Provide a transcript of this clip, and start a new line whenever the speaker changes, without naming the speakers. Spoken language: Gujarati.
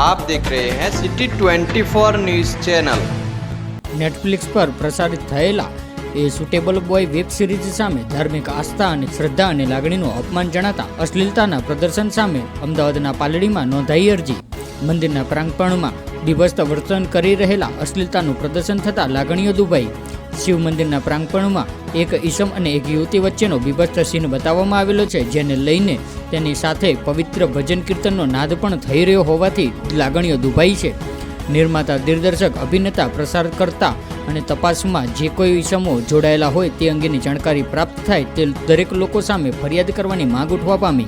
आप देख रहे हैं सिटी 24 न्यूज चैनल
નેટફ્લિક્સ પર પ્રસારિત થયેલા A suitable boy web series સામે ધાર્મિક આસ્થા અને શ્રદ્ધા અને લાગણીનું અપમાન જણાતા અશ્લીલતાના પ્રદર્શન સામે અમદાવાદના પાલડીમાં નોંધાઈ અરજી મંદિરના પ્રાંગણમાં બીભત્સ વર્તન કરી રહેલા અશ્લીલતાનું પ્રદર્શન થતાં લાગણીઓ દુભાઈ શિવ મંદિરના પ્રાંગણમાં એક ઈસમ અને એક યુવતી વચ્ચેનો બીભત્સ સીન બતાવવામાં આવેલો છે, જેને લઈને તેની સાથે પવિત્ર ભજન કીર્તનનો નાદ પણ થઈ રહ્યો હોવાથી લાગણીઓ દુભાઈ છે. નિર્માતા, દિગ્દર્શક, અભિનેતા પ્રસાર કરતા અને તપાસમાં જે કોઈ ઈસમો જોડાયેલા હોય તે અંગેની જાણકારી પ્રાપ્ત થાય તે દરેક લોકો સામે ફરિયાદ કરવાની માંગ ઉઠવા પામી.